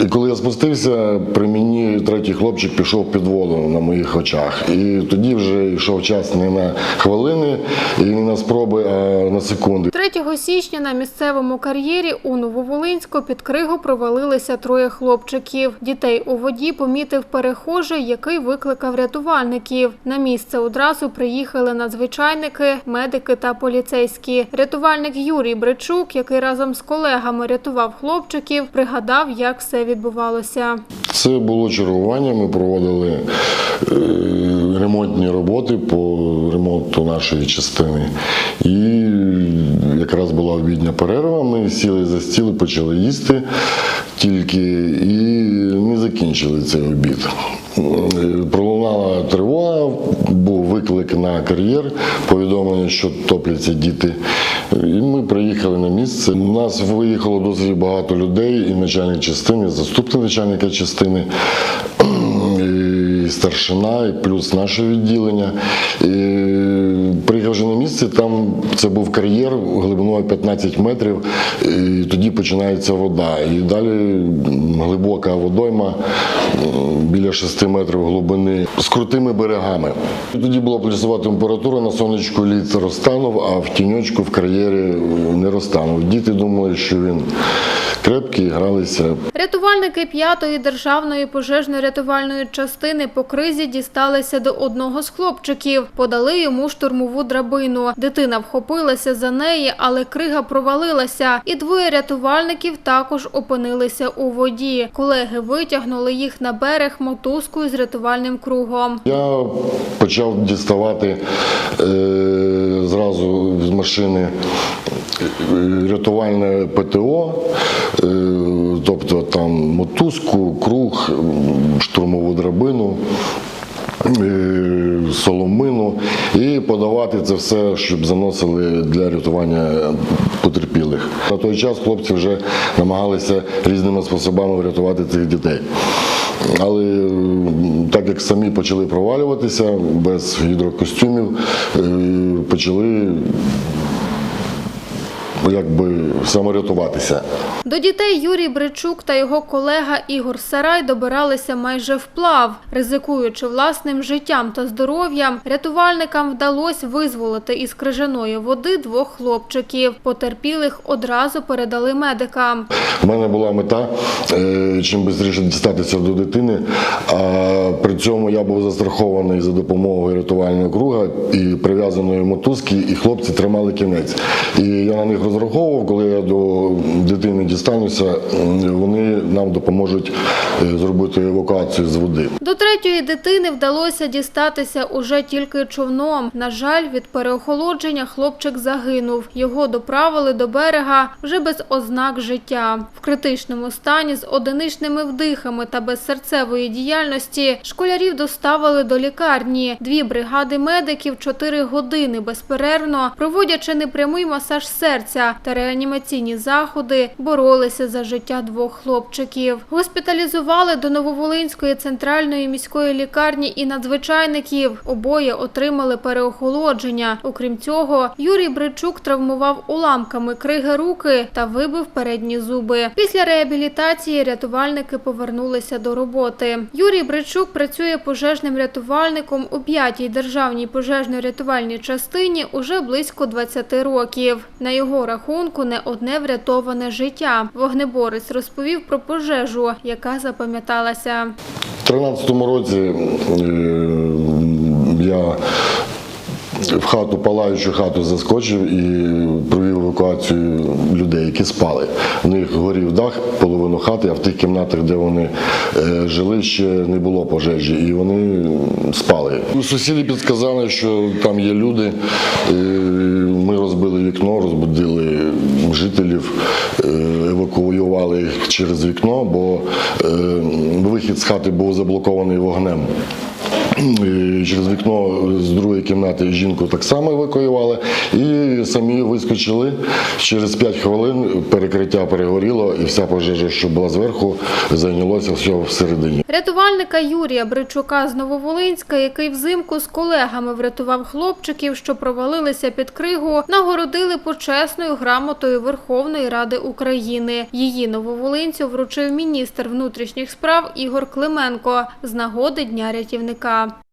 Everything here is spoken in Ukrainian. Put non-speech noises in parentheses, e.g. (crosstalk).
І коли я спустився, при мені третій хлопчик пішов під воду на моїх очах. І тоді вже йшов час не на хвилини і не на спроби, а на секунди. 3 січня на місцевому кар'єрі у Нововолинську під кригу провалилися троє хлопчиків. Дітей у воді помітив перехожий, який викликав рятувальників. На місце одразу приїхали надзвичайники, медики та поліцейські. Рятувальник Юрій Бричук, який разом з колегами рятував хлопчиків, пригадав, як все відбувалося. Це було чергування. Ми проводили е, ремонтні роботи по ремонту нашої частини. І якраз була обідня перерва. Ми сіли за стіл, почали їсти тільки і не закінчили цей обід. Пролунала тривога, був виклик на кар'єр, повідомлення, що топляться діти. І ми приїхали на місце. У нас виїхало досить багато людей, і начальник частини, і заступник начальника частини. (clears throat) І старшина, і плюс наше відділення. І приїхавши на там це був кар'єр глибиною 15 метрів, і тоді починається вода. І далі глибока водойма біля 6 метрів глибини з крутими берегами. І тоді була плюсова температура, на сонечку лід розтанув, а в тіньочку в кар'єрі не розтанув. Діти думали, що він крепкий, гралися. Рятувальники 5-ї державної пожежно-рятувальної частини по кризі дісталися до одного з хлопчиків. Подали йому штурмову драбину. Дитина вхопилася за неї, але крига провалилася. І двоє рятувальників також опинилися у воді. Колеги витягнули їх на берег мотузкою з рятувальним кругом. Я почав діставати е, зразу з машини е, рятувальне ПТО, е, тобто там мотузку, круг, штурмову драбину. е, Соломину і подавати це все, щоб заносили для рятування потерпілих. На той час хлопці вже намагалися різними способами врятувати цих дітей. Але так як самі почали провалюватися без гідрокостюмів, е, почали якби саморятуватися. До дітей Юрій Бричук та його колега Ігор Сарай добиралися майже вплав. Ризикуючи власним життям та здоров'ям, рятувальникам вдалося визволити із крижаної води двох хлопчиків. Потерпілих одразу передали медикам. У мене була мета е, чим швидше дістатися до дитини. А при цьому я був застрахований за допомогою рятувального круга і прив'язаної мотузки, і хлопці тримали кінець. І я на них розраховував, коли я до дитини дістануся, вони нам допоможуть е, зробити евакуацію з води. До третьої дитини вдалося дістатися уже тільки човном. На жаль, від переохолодження хлопчик загинув. Його доправили до берега вже без ознак життя. В критичному стані з одиничними вдихами та без серцевої діяльності школярів доставили до лікарні. Дві бригади медиків чотири години безперервно, проводячи непрямий масаж серця та реанімаційні заходи, боролися за життя двох хлопчиків. Госпіталізували до Нововолинської центральної міської лікарні і надзвичайників. Обоє отримали переохолодження. Окрім цього, Юрій Бричук травмував уламками криги руки та вибив передні зуби. Після реабілітації рятувальники повернулися до роботи. Юрій Бричук працює пожежним рятувальником у 5-й державній пожежно-рятувальній частині уже близько 20 років. На його рахунку не одне врятоване життя. Вогнеборець розповів про пожежу, яка запам'яталася. У 2013 році е, я в хату, палаючу хату заскочив і провів евакуацію людей, які спали. У них горів дах, половину хати, а в тих кімнатах, де вони е, жили, ще не було пожежі, і вони спали. Сусіди підказали, що там є люди. Е, Ми розбили вікно, розбудили жителів, е, евакуювали їх через вікно, бо вихід з хати був заблокований вогнем. Через вікно з другої кімнати жінку так само евакуювали і самі вискочили. Через 5 хвилин перекриття перегоріло, і вся пожежа, що була зверху, зайнялося все всередині. Рятувальника Юрія Бричука з Нововолинська, який взимку з колегами врятував хлопчиків, що провалилися під кригу, нагородили почесною грамотою Верховної Ради України. Її нововолинцю вручив міністр внутрішніх справ Ігор Клименко з нагоди Дня рятівника яка